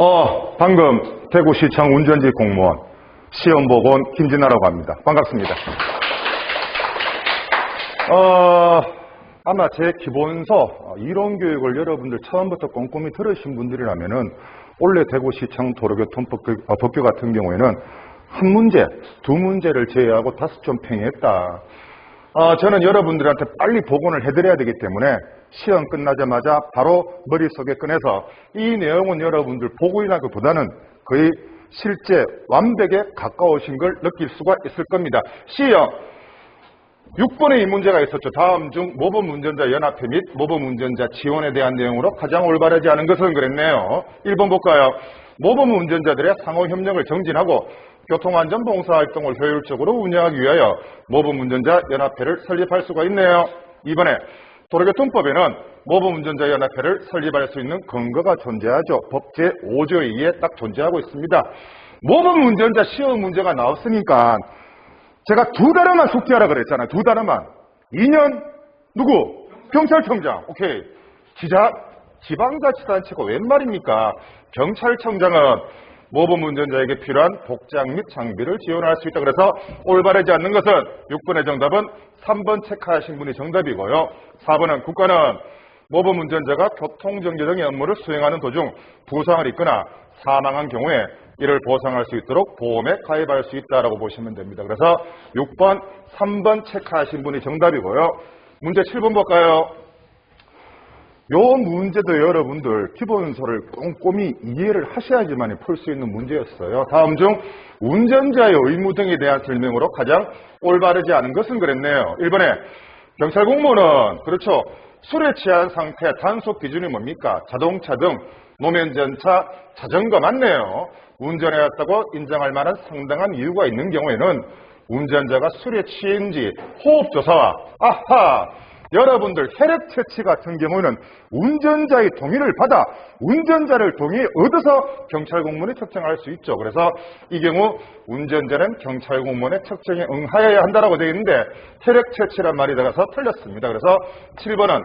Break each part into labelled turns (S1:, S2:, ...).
S1: 어, 방금 대구시청 운전지 공무원 시험 보고 온 김진아라고 합니다. 반갑습니다. 어, 아마 제 기본서 어, 이론 교육을 여러분들 처음부터 꼼꼼히 들으신 분들이라면은 원래 대구시청 도로교통법규 어, 같은 경우에는 한 문제, 두 문제를 제외하고 다섯 점 팽이했다. 어, 저는 여러분들한테 빨리 복원을 해드려야 되기 때문에 시험 끝나자마자 바로 머릿속에 꺼내서 이 내용은 여러분들 보고 일하기보다는 거의 실제 완벽에 가까우신 걸 느낄 수가 있을 겁니다. 시험 6번의 이 문제가 있었죠. 다음 중 모범 운전자 연합회 및 모범 운전자 지원에 대한 내용으로 가장 올바르지 않은 것은 그랬네요. 1번 볼까요? 모범 운전자들의 상호 협력을 정진하고 교통안전 봉사 활동을 효율적으로 운영하기 위하여 모범 운전자 연합회를 설립할 수가 있네요. 2번에 도로교통법에는 모범 운전자 연합회를 설립할 수 있는 근거가 존재하죠. 법 제5조에 의해 딱 존재하고 있습니다. 모범 운전자 시험 문제가 나왔으니까 제가 두 단어만 숙지하라 그랬잖아요. 두 단어만. 2년 누구? 경찰청장. 오케이. 지자 지방자치단체가 웬 말입니까? 경찰청장은 모범 운전자에게 필요한 복장 및 장비를 지원할 수 있다. 그래서 올바르지 않는 것은 6번의 정답은 3번 체크하신 분이 정답이고요. 4번은 국가는 모범 운전자가 교통정지 등의 업무를 수행하는 도중 부상을 입거나 사망한 경우에 이를 보상할 수 있도록 보험에 가입할 수 있다라고 보시면 됩니다. 그래서 6번, 3번 체크하신 분이 정답이고요. 문제 7번 볼까요? 요 문제도 여러분들 기본서를 꼼꼼히 이해를 하셔야지만 풀 수 있는 문제였어요. 다음 중 운전자의 의무 등에 대한 설명으로 가장 올바르지 않은 것은 그랬네요. 1번에 경찰 공무원은 그렇죠. 술에 취한 상태 단속 기준이 뭡니까? 자동차 등 노면 전차, 자전거 맞네요. 운전해왔다고 인정할 만한 상당한 이유가 있는 경우에는 운전자가 술에 취한지 호흡조사와 아하 여러분들 혈액 채취 같은 경우는 운전자의 동의를 받아 운전자를 동의 얻어서 경찰 공무원이 측정할 수 있죠. 그래서 이 경우 운전자는 경찰 공무원의 측정에 응하여야 한다라고 되어 있는데 혈액 채취란 말이 들어가서 틀렸습니다. 그래서 7번은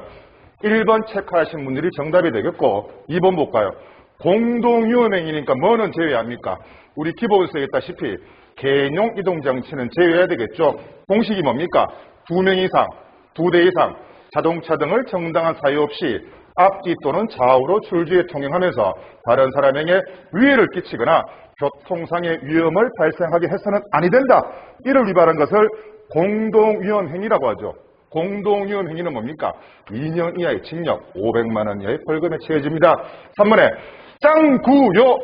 S1: 1번 체크하신 분들이 정답이 되겠고 2번 볼까요? 공동유험행위니까 뭐는 제외합니까? 우리 기본서에 있다시피 개인용 이동장치는 제외해야 되겠죠. 공식이 뭡니까? 두명 이상, 두 대 이상 자동차 등을 정당한 사유 없이 앞뒤 또는 좌우로 줄지에 통행하면서 다른 사람에게 위해를 끼치거나 교통상의 위험을 발생하게 해서는 아니 된다. 이를 위반한 것을 공동위험행위라고 하죠. 공동위험행위는 뭡니까? 2년 이하의 징역, 500만 원 이하의 벌금에 처해집니다. 3번에 짱구요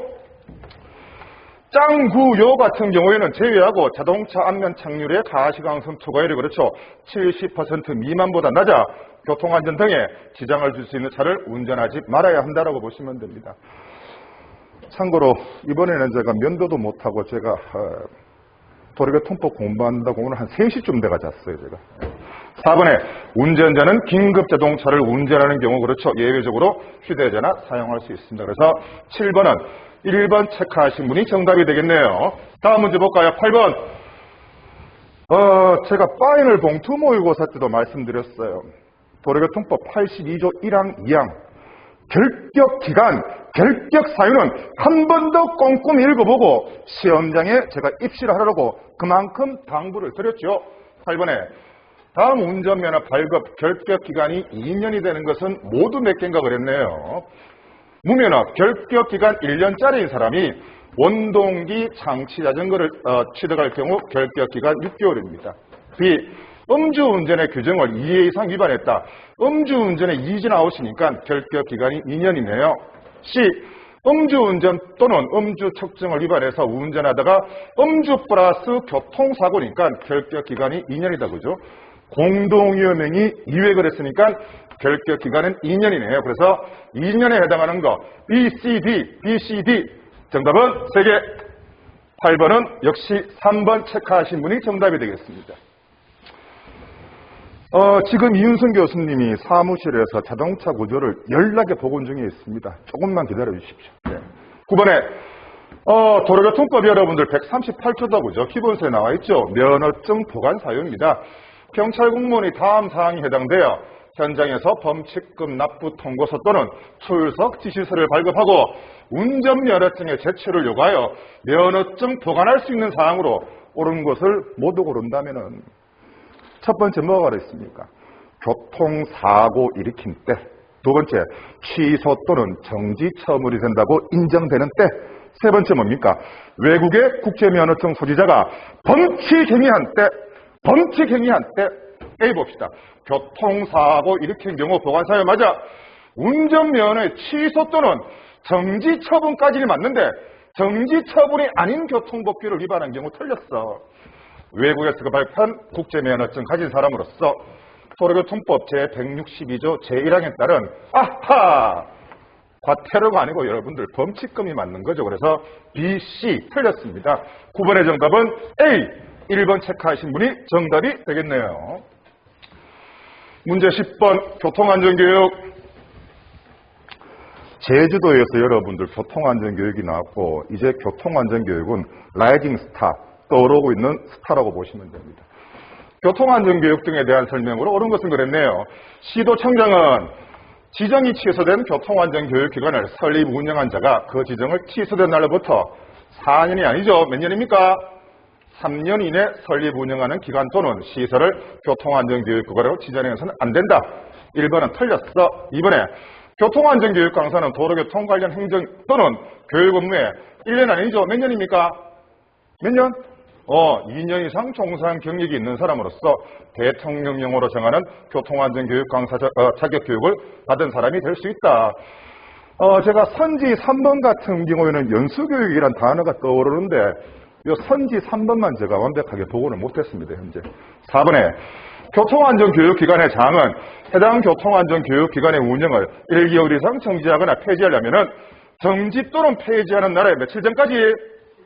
S1: 짱구요 같은 경우에는 제외하고 자동차 안면 착륙의 가시광선 초과율이 그렇죠. 70% 미만보다 낮아 교통안전 등에 지장을 줄 수 있는 차를 운전하지 말아야 한다고 보시면 됩니다. 참고로 이번에는 제가 면도도 못하고 제가 어, 도로교통법 공부한다고 오늘 한 3시쯤 돼가 잤어요. 제가. 4번에 운전자는 긴급 자동차를 운전하는 경우 그렇죠. 예외적으로 휴대전화 사용할 수 있습니다. 그래서 7번은 1번 체크하신 분이 정답이 되겠네요. 다음 문제 볼까요? 8번. 어, 제가 파인을 봉투 모의고사 때도 말씀드렸어요. 도로교통법 82조 1항 2항 결격 기간, 결격 사유는 한 번 더 꼼꼼히 읽어보고 시험장에 제가 입시를 하라고 그만큼 당부를 드렸죠. 8번에 다음 운전면허 발급 결격 기간이 2년이 되는 것은 모두 몇 개인가 그랬네요. 무면허 결격 기간 1년짜리인 사람이 원동기 장치 자전거를 어, 취득할 경우 결격 기간 6개월입니다. B. 음주운전의 규정을 2회 이상 위반했다. 음주운전의 이진 아웃이니까 결격 기간이 2년이네요. C. 음주운전 또는 음주 측정을 위반해서 운전하다가 음주 플러스 교통사고니까 결격 기간이 2년이다. 그죠? 공동위험행위 2회 그랬으니까 결격 기간은 2년이네요. 그래서 2년에 해당하는 거 B, C, D, B, C, D 정답은 3개 8번은 역시 3번 체크하신 분이 정답이 되겠습니다. 어, 지금 이윤승 교수님이 사무실에서 자동차 구조를 연락에 복원 중에 있습니다. 조금만 기다려 주십시오. 네. 9번에 어, 도로교통법 여러분들 138조다 그죠? 기본서에 나와 있죠. 면허증 보관 사유입니다. 경찰 공무원이 다음 사항이 해당되어 현장에서 범칙금 납부 통고서 또는 출석 지시서를 발급하고 운전면허증의 제출을 요구하여 면허증 보관할 수 있는 사항으로 옳은 것을 모두 고른다면은 첫 번째 뭐가 그랬습니까? 교통사고 일으킨 때. 두 번째, 취소 또는 정지 처분이 된다고 인정되는 때. 세 번째 뭡니까? 외국의 국제면허증 소지자가 범칙 행위한 때, 범칙 행위한 때. A 봅시다. 교통사고 일으킨 경우 보관사유 맞아. 운전면허의 취소 또는 정지 처분까지는 맞는데 정지 처분이 아닌 교통법규를 위반한 경우 틀렸어. 외국에서 발표한 국제면허증 가진 사람으로서 도로교통법 제162조 제1항에 따른 아하! 과태료가 아니고 여러분들 범칙금이 맞는 거죠. 그래서 B, C 틀렸습니다. 9번의 정답은 A! 1번 체크하신 분이 정답이 되겠네요. 문제 10번 교통안전교육 제주도에서 여러분들 교통안전교육이 나왔고 이제 교통안전교육은 라이징 스타 떠오르고 있는 스타라고 보시면 됩니다. 교통안전교육 등에 대한 설명으로 옳은 것은 그랬네요. 시도청장은 지정이 취소된 교통안전교육기관을 설립 운영한 자가 그 지정을 취소된 날로부터 4년이 아니죠. 몇 년입니까? 3년 이내 설립 운영하는 기관 또는 시설을 교통안전교육기관으로 지정해서는 안 된다. 1번은 틀렸어. 2번에 교통안전교육 강사는 도로교통 관련 행정 또는 교육 업무에 1년 아니죠. 몇 년입니까? 몇 년? 어, 2년 이상 종사한 경력이 있는 사람으로서 대통령령으로 정하는 교통안전교육 강사 자, 어, 자격 교육을 받은 사람이 될 수 있다. 어, 제가 선지 3번 같은 경우에는 연수교육이란 단어가 떠오르는데 이 선지 3번만 제가 완벽하게 보고를 못했습니다. 현재. 4번에 교통안전교육기관의 장은 해당 교통안전교육기관의 운영을 1개월 이상 정지하거나 폐지하려면 정지 또는 폐지하는 날에 며칠 전까지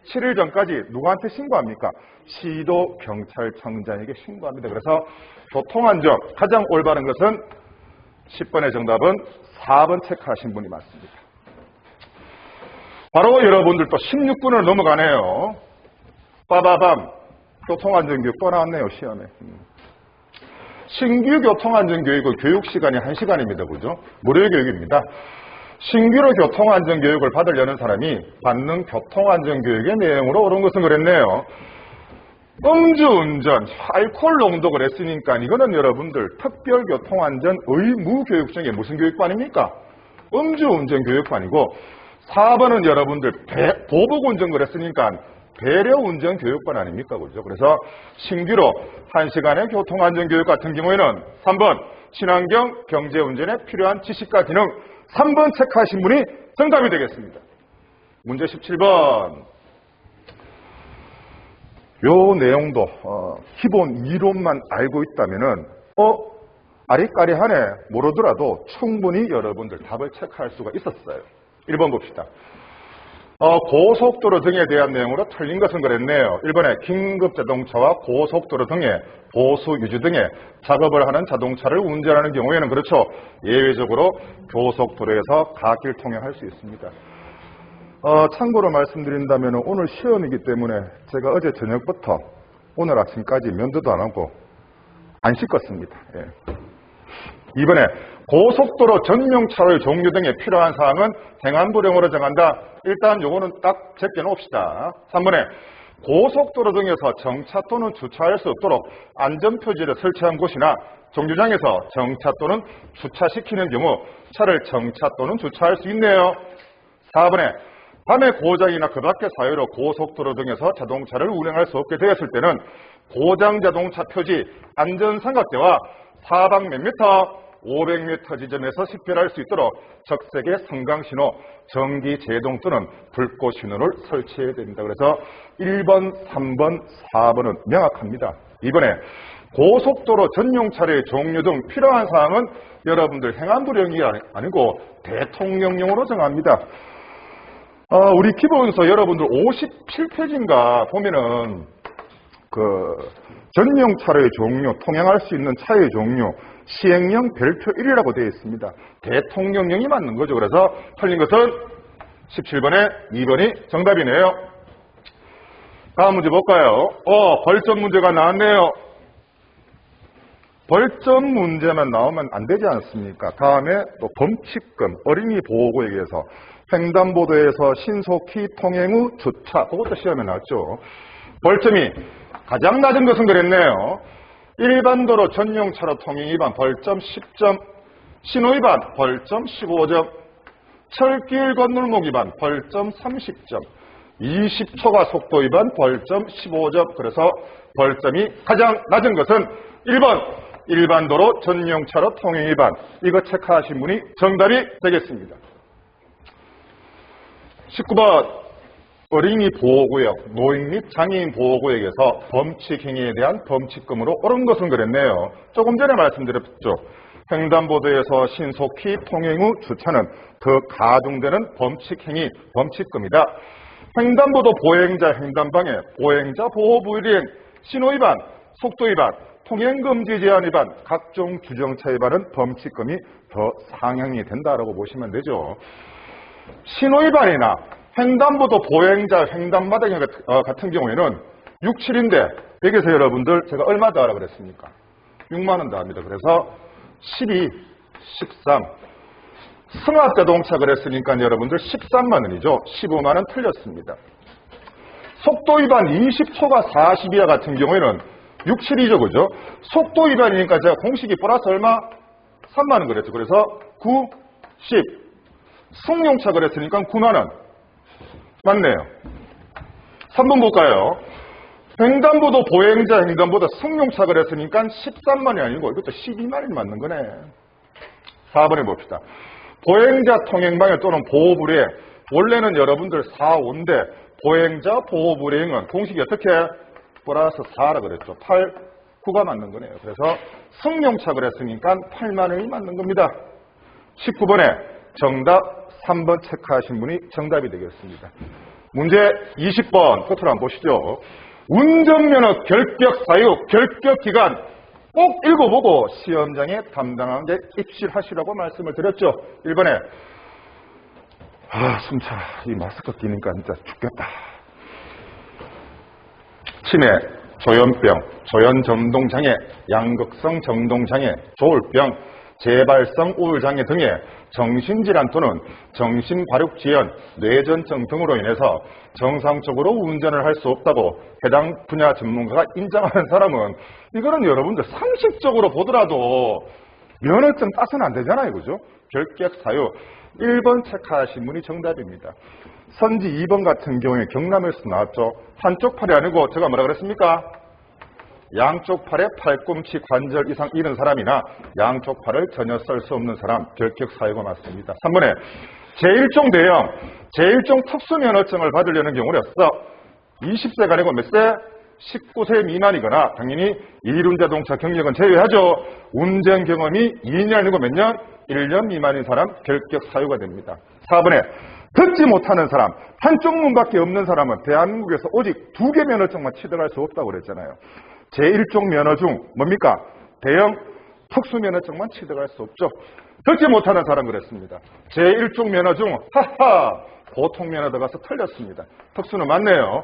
S1: 7일 전까지 누구한테 신고합니까? 시도 경찰청장에게 신고합니다. 그래서 교통안전 가장 올바른 것은 10번의 정답은 4번 체크하신 분이 맞습니다. 바로 여러분들 또 16분을 넘어가네요. 빠바밤 교통안전교육 또 나왔네요 시험에. 음. 신규 교통안전교육은 교육시간이 1시간입니다. 그죠? 무료 교육입니다. 신규로 교통안전교육을 받으려는 사람이 받는 교통안전교육의 내용으로 옳은 것은 그랬네요. 음주운전, 알코올 농도 그랬으니까 이거는 여러분들 특별교통안전 의무교육 중에 무슨 교육반입니까? 음주운전 교육반이고 4번은 여러분들 배, 보복운전 그랬으니까 배려 운전 교육반 아닙니까? 그죠? 그래서 신규로 1시간의 교통안전 교육 같은 경우에는 3번 친환경 경제 운전에 필요한 지식과 기능 3번 체크하신 분이 정답이 되겠습니다. 문제 17번. 요 내용도 어, 기본 이론만 알고 있다면은 어 아리까리하네 모르더라도 충분히 여러분들 답을 체크할 수가 있었어요. 1번 봅시다. 어, 고속도로 등에 대한 내용으로 틀린 것은 그랬네요. 1번에 긴급자동차와 고속도로 등의 보수 유지 등의 작업을 하는 자동차를 운전하는 경우에는 그렇죠. 예외적으로 고속도로에서 갓길 통행할 수 있습니다. 어, 참고로 말씀드린다면 오늘 시험이기 때문에 제가 어제 저녁부터 오늘 아침까지 면도도 안 하고 안 씻었습니다. 예. 이번에 고속도로 전용차로의 종류 등에 필요한 사항은 행안부령으로 정한다. 일단 요거는 딱 제껴놓읍시다. 3번에 고속도로 등에서 정차 또는 주차할 수 없도록 안전표지를 설치한 곳이나 정류장에서 정차 또는 주차시키는 경우 차를 정차 또는 주차할 수 있네요. 4번에 밤에 고장이나 그 밖의 사유로 고속도로 등에서 자동차를 운행할 수 없게 되었을 때는 고장 자동차 표지 안전삼각대와 사방 몇 미터 500m 지점에서 식별할 수 있도록 적색의 성강신호, 전기 제동 또는 불꽃 신호를 설치해야 됩니다. 그래서 1번, 3번, 4번은 명확합니다. 이번에 고속도로 전용 차례의 종류 등 필요한 사항은 여러분들 행안부령이 아니고 대통령령으로 정합니다. 어, 우리 기본서 여러분들 57페이지인가 보면은 그 전용 차례의 종류, 통행할 수 있는 차의 종류, 시행령 별표 1이라고 되어 있습니다. 대통령령이 맞는 거죠. 그래서 틀린 것은 17번에 2번이 정답이네요. 다음 문제 볼까요? 어, 벌점 문제가 나왔네요. 벌점 문제만 나오면 안 되지 않습니까? 다음에 또 범칙금, 어린이 보호구에 의해서 횡단보도에서 신속히 통행 후 주차, 그것도 시험에 나왔죠. 벌점이 가장 낮은 것은 그랬네요. 일반 도로 전용 차로 통행 위반 벌점 10점, 신호 위반 벌점 15점, 철길 건널목 위반 벌점 30점, 20초가 속도 위반 벌점 15점. 그래서 벌점이 가장 낮은 것은 1번 일반 도로 전용 차로 통행 위반. 이거 체크하신 분이 정답이 되겠습니다. 19번 어린이 보호구역, 노인 및 장애인 보호구역에서 범칙 행위에 대한 범칙금으로 옳은 것은 그랬네요. 조금 전에 말씀드렸죠. 횡단보도에서 신속히 통행 후 주차는 더 가중되는 범칙 행위, 범칙금이다. 횡단보도 보행자 횡단방해, 보행자 보호 불이행, 신호 위반, 속도 위반, 통행 금지 제한 위반, 각종 규정차 위반은 범칙금이 더 상향이 된다라고 보시면 되죠. 신호 위반이나 횡단보도 보행자 횡단마당 어, 같은 경우에는 6, 7인데 여기서 여러분들 제가 얼마 더하라 그랬습니까? 6만 원 더합니다. 그래서 12, 13 승합자동차 그랬으니까 여러분들 13만 원이죠. 15만 원 틀렸습니다. 속도 위반 20초가 40이야 같은 경우에는 6, 7이죠. 그죠? 속도 위반이니까 제가 공식이 플러스 얼마? 3만 원 그랬죠. 그래서 9, 10 승용차 그랬으니까 9만 원 맞네요. 3번 볼까요? 횡단보도 보행자 횡단보도 승용차 그랬으니까 13만이 아니고 이것도 12만이 맞는 거네. 4번에 봅시다. 보행자 통행방해 또는 보호불이행 원래는 여러분들 4, 5인데 보행자 보호불이행은 공식이 어떻게 플러스 4라 그랬죠. 8, 9가 맞는 거네요. 그래서 승용차 그랬으니까 8만 원이 맞는 겁니다. 19번에 정답 3번 체크하신 분이 정답이 되겠습니다. 문제 20번 끝으로 한번 보시죠. 운전면허 결격 사유, 결격 기간 꼭 읽어보고 시험장에 담당하게 입실하시라고 말씀을 드렸죠. 1번에 아 숨차 이 마스크 끼니까 진짜 죽겠다. 치매, 조현병, 조현정동장애, 양극성 정동장애, 조울병, 재발성 우울장애 등의 정신질환 또는 정신과륙지연, 뇌전증 등으로 인해서 정상적으로 운전을 할 수 없다고 해당 분야 전문가가 인정하는 사람은 이거는 여러분들 상식적으로 보더라도 면허증 따서는 안 되잖아요. 그죠? 결격 사유 1번 체크하신 분이 정답입니다. 선지 2번 같은 경우에 경남에서 나왔죠. 한쪽 팔이 아니고 제가 뭐라 그랬습니까? 양쪽 팔에 팔꿈치 관절 이상 잃은 사람이나 양쪽 팔을 전혀 쓸 수 없는 사람 결격 사유가 맞습니다. 3번에 제1종 대형, 제1종 특수면허증을 받으려는 경우였어. 20세가 아니고 몇 세? 19세 미만이거나 당연히 이륜자동차 경력은 제외하죠. 운전 경험이 2년 아니고 몇 년? 1년 미만인 사람 결격 사유가 됩니다. 4번에 듣지 못하는 사람, 한쪽 문밖에 없는 사람은 대한민국에서 오직 두 개 면허증만 취득할 수 없다고 그랬잖아요. 제1종 면허 중 뭡니까? 대형 특수 면허증만 취득할 수 없죠. 듣지 못하는 사람 그랬습니다. 제1종 면허 중 하하 보통 면허 들어가서 틀렸습니다. 특수는 맞네요.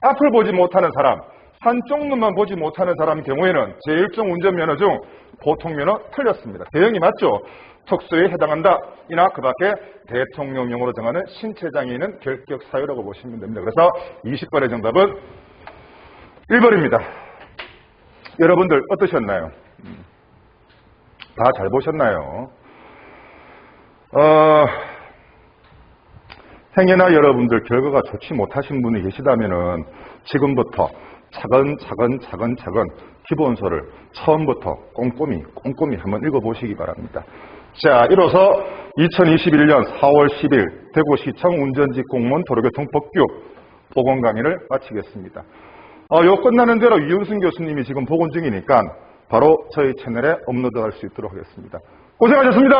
S1: 앞을 보지 못하는 사람, 한쪽 눈만 보지 못하는 사람 경우에는 제1종 운전면허 중 보통 면허 틀렸습니다. 대형이 맞죠? 특수에 해당한다. 이나 그 밖에 대통령령으로 정하는 신체장애인은 결격 사유라고 보시면 됩니다. 그래서 20번의 정답은 1번입니다. 여러분들 어떠셨나요? 다 잘 보셨나요? 어, 행여나 여러분들 결과가 좋지 못하신 분이 계시다면 지금부터 차근차근 차근차근 기본서를 처음부터 꼼꼼히 꼼꼼히 한번 읽어보시기 바랍니다. 자, 이로써 2021년 4월 10일 대구시청 운전직 공무원 도로교통법규 보건 강의를 마치겠습니다. 어, 요 끝나는 대로 이윤승 교수님이 지금 보건 중이니까 바로 저희 채널에 업로드할 수 있도록 하겠습니다. 고생하셨습니다.